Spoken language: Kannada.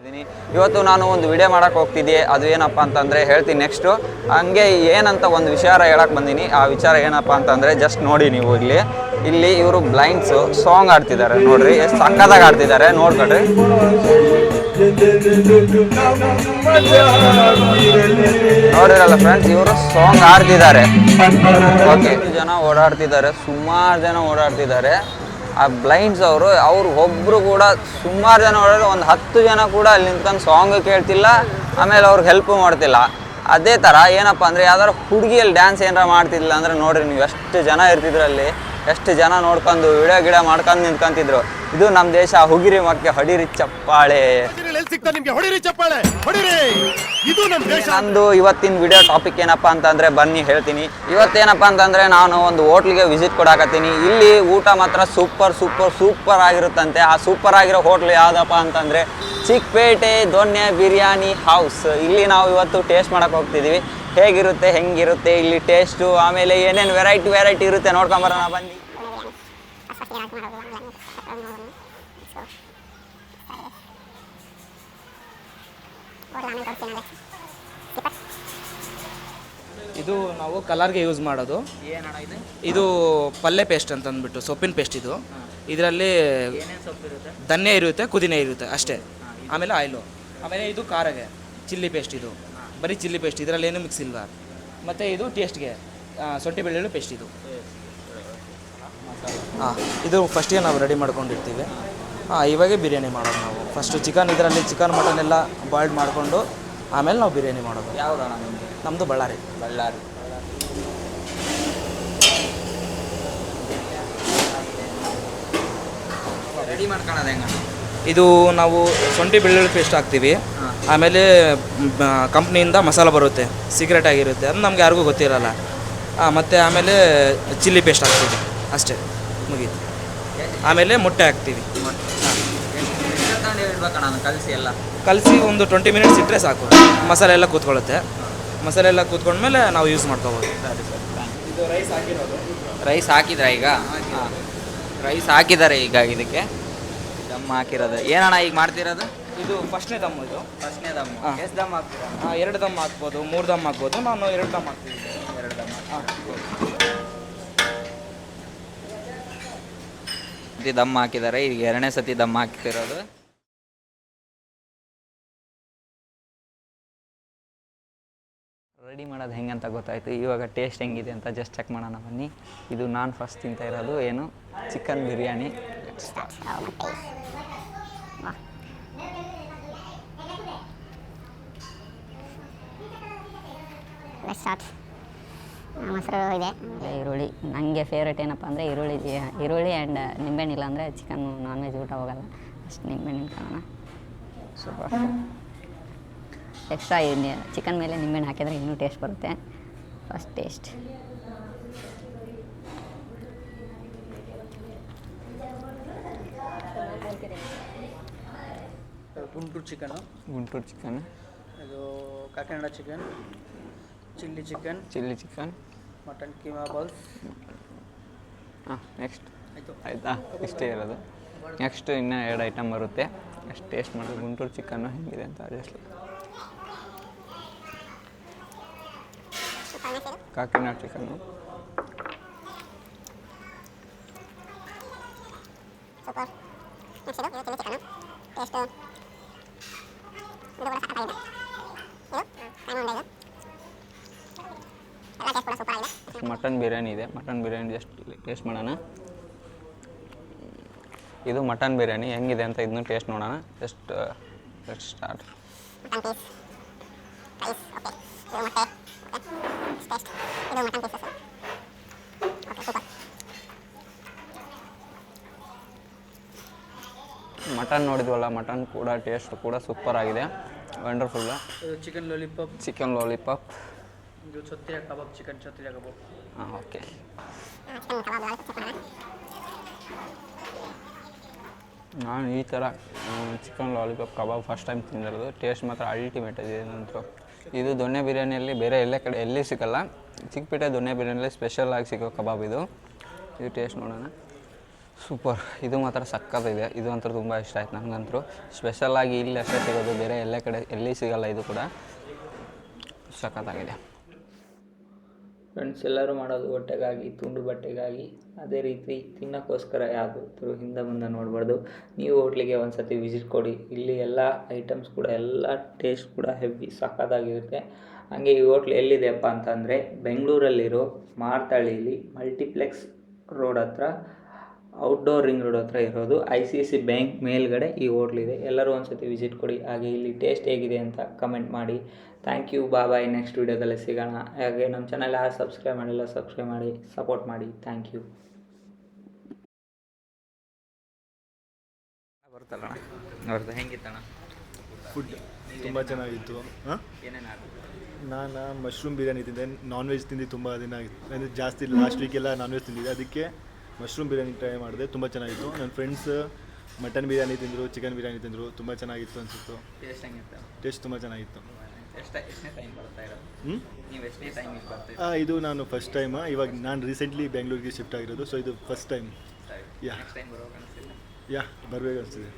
ಇದ್ದೀನಿ ಇವತ್ತು ನಾನು ಒಂದು ವಿಡಿಯೋ ಮಾಡಕ್ಕೆ ಹೋಗ್ತಿದ್ದೆ. ಅದು ಏನಪ್ಪ ಅಂತಂದರೆ ಹೇಳ್ತೀನಿ ನೆಕ್ಸ್ಟು ಹಂಗೆ ಏನಂತ ಒಂದು ವಿಚಾರ ಹೇಳಕ್ಕೆ ಬಂದೀನಿ. ಆ ವಿಚಾರ ಏನಪ್ಪ ಅಂತಂದರೆ ಜಸ್ಟ್ ನೋಡಿ ನೀವು ಇಲ್ಲಿ. ಇಲ್ಲಿ ಇವರು ಬ್ಲೈಂಡ್ಸು ಸಾಂಗ್ ಆಡ್ತಿದ್ದಾರೆ ನೋಡ್ರಿ. ಎಷ್ಟು ಸಕ್ಕದಾಗ ಆಡ್ತಿದ್ದಾರೆ ನೋಡ್ಕೊಳ್ರಿ. ನೋಡಿರಲ್ಲ ಫ್ರೆಂಡ್ಸ್ ಇವರು ಸಾಂಗ್ ಆಡ್ತಿದ್ದಾರೆ. ಓಕೆ ಜನ ಓಡಾಡ್ತಿದ್ದಾರೆ. ಸುಮಾರು ಜನ ಓಡಾಡ್ತಿದ್ದಾರೆ. ಆ ಬ್ಲೈಂಡ್ಸ್ ಅವರು, ಅವ್ರು ಒಬ್ಬರು ಕೂಡ ಸುಮಾರು ಜನ ಹೊಡೆದ್ರೆ ಒಂದು ಹತ್ತು ಜನ ಕೂಡ ಅಲ್ಲಿ ನಿಂತ್ಕೊಂಡು ಸಾಂಗ್ ಕೇಳ್ತಿಲ್ಲ, ಆಮೇಲೆ ಅವ್ರಿಗೆ ಹೆಲ್ಪ್ ಮಾಡ್ತಿಲ್ಲ. ಅದೇ ಥರ ಏನಪ್ಪ ಅಂದರೆ ಯಾವ್ದಾರು ಹುಡುಗಿಯಲ್ಲಿ ಡ್ಯಾನ್ಸ್ ಏನಾರ ಮಾಡ್ತಿದ್ದಿಲ್ಲ ಅಂದರೆ ನೋಡಿರಿ ನೀವು ಎಷ್ಟು ಜನ ಇರ್ತಿದ್ರು ಅಲ್ಲಿ ಎಷ್ಟು ಜನ ನೋಡ್ಕೊಂಡು ವಿಡಿಯೋ ಗಿಡ ಮಾಡ್ಕೊಂಡು ನಿಂತ್ಕೊಂತಿದ್ರು. ಇದು ನಮ್ಮ ದೇಶ, ಹುಗಿರಿ ಮಕ್ಕೆ ಹೊಡಿರಿ ಚಪ್ಪಾಳೆ. ಸಿಗ್ತಾ ನಿಮಗೆ? ಹೊಡಿರಿ ಚಪ್ಪಾಳೆ, ಹೊಡಿರಿ! ಇದು ನಮ್ಮ ದೇಶ. ನಂದು ಇವತ್ತಿನ ವಿಡಿಯೋ ಟಾಪಿಕ್ ಏನಪ್ಪ ಅಂತಂದ್ರೆ ಬನ್ನಿ ಹೇಳ್ತೀನಿ. ಇವತ್ತೇನಪ್ಪ ಅಂತಂದ್ರೆ ನಾನು ಒಂದು ಹೋಟ್ಲಿಗೆ ವಿಸಿಟ್ ಕೊಡಾಕತ್ತೀನಿ ಇಲ್ಲಿ ಊಟ ಮಾತ್ರ ಸೂಪರ್ ಸೂಪರ್ ಸೂಪರ್ ಆಗಿರುತ್ತಂತೆ. ಆ ಸೂಪರ್ ಆಗಿರೋ ಹೋಟ್ಲ್ ಯಾವ್ದಪ್ಪ ಅಂತಂದ್ರೆ ಚಿಕ್ಕಪೇಟೆ ದೊಣ್ಣೆ ಬಿರಿಯಾನಿ ಹೌಸ್ ಇಲ್ಲಿ ನಾವು ಇವತ್ತು ಟೇಸ್ಟ್ ಮಾಡಕ್ಕೆ ಹೋಗ್ತಿದೀವಿ. ಹೇಗಿರುತ್ತೆ ಹೆಂಗಿರುತ್ತೆ ಇಲ್ಲಿ ಟೇಸ್ಟು ಆಮೇಲೆ ಏನೇನು ವೆರೈಟಿ ವೆರೈಟಿ ಇರುತ್ತೆ ನೋಡ್ಕೊಂಬರೋಣ ಬನ್ನಿ. ಇದು ನಾವು ಕಲರ್ಗೆ ಯೂಸ್ ಮಾಡೋದು. ಇದು? ಪಲ್ಯ ಪೇಸ್ಟ್ ಅಂತ ಅಂದ್ಬಿಟ್ಟು ಸೊಪ್ಪಿನ ಪೇಸ್ಟ್ ಇದು. ಇದರಲ್ಲಿ ಧನ್ಯ ಇರುತ್ತೆ ಕುದಿನೆ ಇರುತ್ತೆ ಅಷ್ಟೇ. ಆಮೇಲೆ ಆಯಿಲು. ಆಮೇಲೆ ಇದು ಖಾರಗೆ ಚಿಲ್ಲಿ ಪೇಸ್ಟ್ ಇದು. ಬರೀ ಚಿಲ್ಲಿ ಪೇಸ್ಟ್ ಇದರಲ್ಲಿ ಏನು ಮಿಕ್ಸ್ ಇಲ್ವಾ? ಮತ್ತು ಇದು ಟೇಸ್ಟ್ಗೆ ಸೊಂಟಿ ಬೆಳ್ಳುಳ್ಳಿ ಪೇಸ್ಟ್ ಇದು. ಹಾಂ ಇದು ಫಸ್ಟಿಗೆ ನಾವು ರೆಡಿ ಮಾಡ್ಕೊಂಡಿರ್ತೀವಿ. ಹಾಂ ಇವಾಗೆ ಬಿರಿಯಾನಿ ಮಾಡೋದು ನಾವು. ಫಸ್ಟು ಚಿಕನ್ ಇದರಲ್ಲಿ ಚಿಕನ್ ಮಟನ್ ಎಲ್ಲ ಬಾಯ್ಲ್ಡ್ ಮಾಡಿಕೊಂಡು ಆಮೇಲೆ ನಾವು ಬಿರಿಯಾನಿ ಮಾಡೋದು. ಯಾವ್ದು ನಮ್ಮದು ಬಳ್ಳಾರಿ. ಬಳ್ಳಾರಿ. ರೆಡಿ ಮಾಡ್ಕೊಳ್ಳೋದು ಹೆಂಗಣ್ಣ ಇದು ನಾವು ಶುಂಠಿ ಬೆಳ್ಳುಳ್ಳಿ ಪೇಸ್ಟ್ ಹಾಕ್ತೀವಿ. ಆಮೇಲೆ ಕಂಪ್ನಿಯಿಂದ ಮಸಾಲ ಬರುತ್ತೆ. ಸೀಕ್ರೆಟ್ ಆಗಿರುತ್ತೆ. ಅದು ನಮ್ಗೆ ಯಾರಿಗೂ ಗೊತ್ತಿರಲ್ಲ. ಹಾಂ ಮತ್ತು ಆಮೇಲೆ ಚಿಲ್ಲಿ ಪೇಸ್ಟ್ ಹಾಕ್ತೀವಿ. ಅಷ್ಟೇ. ಮುಗೀತು. ಆಮೇಲೆ ಮೊಟ್ಟೆ ಹಾಕ್ತೀವಿ. ಕಲಿಸಿ ಎಲ್ಲ ಕಲಸಿ ಒಂದು ಟ್ವೆಂಟಿ ಮಿನಿಟ್ಸ್ ಇಟ್ಟರೆ ಸಾಕು. ಮಸಾಲೆ ಎಲ್ಲ ಕೂತ್ಕೊಳ್ಳುತ್ತೆ. ಮಸಾಲೆ ಎಲ್ಲ ಕೂತ್ಕೊಂಡ್ಮೇಲೆ ನಾವು ಯೂಸ್ ಮಾಡ್ಕೋಬೋದು. ಇದು ರೈಸ್ ಹಾಕಿರೋದು. ರೈಸ್ ಹಾಕಿದ್ರ ಈಗ? ರೈಸ್ ಹಾಕಿದ್ದಾರೆ ಈಗ ಇದಕ್ಕೆ? ದಮ್ ಹಾಕಿರೋದು. ಏನಣ್ಣ ಈಗ ಮಾಡ್ತಿರೋದು? ಇದು ಫಸ್ಟ್ನೇ ದಮ್ಮು ಇದು. ಫಸ್ಟ್ನೇ ದಮ್. ಎಷ್ಟು ದಮ್ ಹಾಕ್ತೀರಾ? ಎರಡು ದಮ್ ಹಾಕ್ಬೋದು ಮೂರು ದಮ್ ಹಾಕ್ಬೋದು ನಾನು ಎರಡು ದಮ್ ಹಾಕ್ತೀನಿ. ಎರಡು ದಮ್ ಹಾಂ. ಸತಿ ದಮ್ ಹಾಕಿದ್ದಾರೆ. ಈಗ ಎರಡನೇ ಸತಿ ದಮ್ ಹಾಕ್ತಿರೋದು. ರೆಡಿ ಮಾಡೋದು ಹೆಂಗೆ ಅಂತ ಗೊತ್ತಾಯಿತು. ಇವಾಗ ಟೇಸ್ಟ್ ಹೆಂಗಿದೆ ಅಂತ ಜಸ್ಟ್ ಚೆಕ್ ಮಾಡೋಣ ಬನ್ನಿ. ಇದು ನಾನು ಫಸ್ಟ್ ತಿಂತ ಇರೋದು. ಏನು? ಚಿಕನ್ ಬಿರಿಯಾನಿ. ಸ್ಟಾರ್ಟ್ ಮೊಸರು ಇದೆ. ಈರುಳ್ಳಿ ನನಗೆ ಫೇವ್ರೇಟ್ ಏನಪ್ಪ ಅಂದರೆ ಈರುಳ್ಳಿ ಈರುಳ್ಳಿ ಆ್ಯಂಡ್ ನಿಂಬೆಹಣ್ಣು ಇಲ್ಲ ಅಂದರೆ ಚಿಕನ್ ನಾನ್ ವೆಜ್ ಊಟ ಹೋಗಲ್ಲ. ಅಷ್ಟು ನಿಂಬೆಹಣ್ಣು ಕಾರಣ ಸೂಪರ್ ಎಕ್ಸ್ಟ್ರಾ ಚಿಕನ್ ಮೇಲೆ ನಿಂಬೆಹಣ್ಣು ಹಾಕಿದರೆ ಇನ್ನೂ ಟೇಸ್ಟ್ ಬರುತ್ತೆ. First taste Guntur chicken Guntur chicken ಅದು Kakinada chicken chilli chicken chilli chicken mutton keema balls. ಹಾಂ ನೆಕ್ಸ್ಟ್ ಆಯಿತು. ಆಯಿತಾ? ಇಷ್ಟೇ ಇರೋದು. ನೆಕ್ಸ್ಟ್ ಇನ್ನೂ ಎರಡು ಐಟಮ್ ಬರುತ್ತೆ. ಅಷ್ಟು ಟೇಸ್ಟ್ ಮಾಡೋದು ಗುಂಟೂರು ಚಿಕನ್ನು ಹೇಗಿದೆ ಅಂತ ಜಸ್ಟ್ ಕಾಕಿನಾಡ್ ಚಿಕನ್ನು ಸೂಪರ್. ನೆಕ್ಸ್ಟ್ ಇದು ಇದು ಚಿಲ್ಲಿ ಚಿಕನು ಟೇಸ್ಟು ಇದು ಕೂಡ ಸಖತ್ತಾಗಿದೆ ಇದು ಕಾಯಿ ಉಂಡೆ ಇದು ಎಲ್ಲ ಟೇಸ್ಟ್ ಕೂಡ ಸೂಪರ್ ಆಗಿದೆ ಮಟನ್ ಬಿರಿಯಾನಿ ಇದೆ. ಮಟನ್ ಬಿರಿಯಾನಿ ಜಸ್ಟ್ ಟೇಸ್ಟ್ ಮಾಡೋಣ. ಇದು ಮಟನ್ ಬಿರಿಯಾನಿ. ಹೆಂಗಿದೆ ಅಂತ ಇದನ್ನು ಟೇಸ್ಟ್ ನೋಡೋಣ. Just let start mutton okay ಇದು ಮೊಟ್ಟೆ ಟೇಸ್ಟ್ ಇದು ಮಟನ್ ಪೀಸಸ್. ಮಟನ್ ನೋಡಿದ್ವಲ್ಲ ಮಟನ್ ಕೂಡ ಟೇಸ್ಟ್ ಕೂಡ ಸೂಪರ್ ಆಗಿದೆ. ವಂಡರ್ಫುಲ್ ಇದು ಚಿಕನ್ ಲಾಲಿಪಾಪ್ ಚಿಕನ್ ಲಾಲಿಪಾಪ್ ಇದು ಚೊತ್ತಿರ ಚಿಕನ್ ಚೊತ್ತಿರ ಕಬಾಬ್ ಹಾಂ ಓಕೆ ನಾನು ಈ ಥರ chicken lollipop kebab first time ತಿಂದಿರೋದು. Taste ಮಾತ್ರ ಅಲ್ಟಿಮೇಟ್ ಇದೆ ಏನಂತೂ ಇದು ದೊಣ್ಣೆ ಬಿರಿಯಾನಿಯಲ್ಲಿ ಬೇರೆ ಎಲ್ಲ ಕಡೆ, ಎಲ್ಲಿ ಸಿಗಲ್ಲ. ಚಿಕ್ಕಪೇಟೆ ದೊಣ್ಣೆ ಬಿರಿಯಾನಿಯಲ್ಲಿ ಸ್ಪೆಷಲ್ ಆಗಿ ಸಿಗೋ ಕಬಾಬ್ ಇದು. ಇದು ಟೇಸ್ಟ್ ನೋಡೋಣ. ಸೂಪರ್ ಇದು ಮಾತ್ರ ಸಕ್ಕತ್ತಿದೆ ಇದು. ಅಂತೂ ತುಂಬ ಇಷ್ಟ ಆಯ್ತು ನನಗಂತೂ ಸ್ಪೆಷಲಾಗಿ ಇಲ್ಲಿ ಅಷ್ಟೇ ಸಿಗೋದು, ಬೇರೆ ಎಲ್ಲ ಕಡೆ, ಎಲ್ಲಿ ಸಿಗಲ್ಲ ಇದು ಕೂಡ. ಸಖತ್ತಾಗಿದೆ ಫ್ರೆಂಡ್ಸ್ ಎಲ್ಲರೂ ಮಾಡೋದು ಹೊಟ್ಟೆಗಾಗಿ, ತುಂಡು ಬಟ್ಟೆಗಾಗಿ. ಅದೇ ರೀತಿ ತಿನ್ನೋಕ್ಕೋಸ್ಕರ ಯಾವ್ದಾದ್ರು ಹಿಂದೆ ಮುಂದೆ ನೋಡಬಾರ್ದು. ನೀವು ಹೋಟ್ಲಿಗೆ ಒಂದು ಸತಿ ವಿಸಿಟ್ ಕೊಡಿ. ಇಲ್ಲಿ ಎಲ್ಲ ಐಟಮ್ಸ್ ಕೂಡ, ಎಲ್ಲ ಟೇಸ್ಟ್ ಕೂಡ ಹೆವಿ ಸಖತ್ತಾಗಿರುತ್ತೆ. ಹಾಗೆ ಈ ಹೋಟ್ಲ್ ಎಲ್ಲಿದೆಯಪ್ಪ ಅಂತಂದರೆ, ಬೆಂಗಳೂರಲ್ಲಿರೋ ಮಾರ್ತಳ್ಳಿಲಿ ಮಲ್ಟಿಪ್ಲೆಕ್ಸ್ ರೋಡ್ ಹತ್ರ ಔಟ್ಡೋರ್ ರಿಂಗ್ ರೋಡ್ ಹತ್ರ ಇರೋದು. ಐ ಸಿ ಸಿ ಬ್ಯಾಂಕ್ ಮೇಲ್ಗಡೆ ಈ ಹೋಟ್ಲಿದೆ ಎಲ್ಲರೂ ಒಂದ್ಸತಿ ವಿಸಿಟ್ ಕೊಡಿ. ಹಾಗೆ ಇಲ್ಲಿ ಟೇಸ್ಟ್ ಹೇಗಿದೆ ಅಂತ ಕಮೆಂಟ್ ಮಾಡಿ. ಥ್ಯಾಂಕ್ ಯು ಬಾ ಬಾಯ್ ನೆಕ್ಸ್ಟ್ ವೀಡಿಯೋದಲ್ಲಿ ಸಿಗೋಣ. ಹಾಗೆ ನಮ್ಮ ಚಾನಲ್ ಯಾರು ಸಬ್ಸ್ಕ್ರೈಬ್ ಮಾಡಿಲ್ಲ ಸಬ್ಸ್ಕ್ರೈಬ್ ಮಾಡಿ ಸಪೋರ್ಟ್ ಮಾಡಿ. ಥ್ಯಾಂಕ್ ಯು ಬರ್ತಲ್ಲ ಹೆಂಗಿತ್ತಣ್ಣ? ಫುಡ್ ತುಂಬ ಚೆನ್ನಾಗಿತ್ತು. ನಾನು ಮಶ್ರೂಮ್ ಬಿರಿಯಾನಿ ತಿಂದೆ. ನಾನ್ ವೆಜ್ ತಿಂದು ತುಂಬ ದಿನ ಆಗಿತ್ತು ಅಂದರೆ ಜಾಸ್ತಿ ಲಾಸ್ಟ್ ವೀಕೆಲ್ಲ ನಾನ್ ವೆಜ್ ತಿಂದಿದ್ದೆ. ಅದಕ್ಕೆ ಮಶ್ರೂಮ್ ಬಿರಿಯಾನಿ ಟ್ರೈ ಮಾಡಿದೆ ತುಂಬ ಚೆನ್ನಾಗಿತ್ತು. ನನ್ನ ಫ್ರೆಂಡ್ಸ್ ಮಟನ್ ಬಿರಿಯಾನಿ ತಿಂದರು ಚಿಕನ್ ಬಿರಿಯಾನಿ ತಿಂದರು ತುಂಬ ಚೆನ್ನಾಗಿತ್ತು ಅನಿಸಿತ್ತು. ಟೇಸ್ಟ್ ಹೆಂಗಿತ್ತು? ಟೇಸ್ಟ್ ತುಂಬ ಚೆನ್ನಾಗಿತ್ತು. ಹಾಂ ಇದು ನಾನು ಫಸ್ಟ್ ಟೈಮ್ ಇವಾಗ ನಾನು ರೀಸೆಂಟ್ಲಿ ಬೆಂಗಳೂರಿಗೆ ಶಿಫ್ಟ್ ಆಗಿರೋದು ಸೊ ಇದು ಫಸ್ಟ್ ಟೈಮ್ ಯಾ ಯಾ ಬರಬೇಕು ಅನಿಸ್ತಿದೆ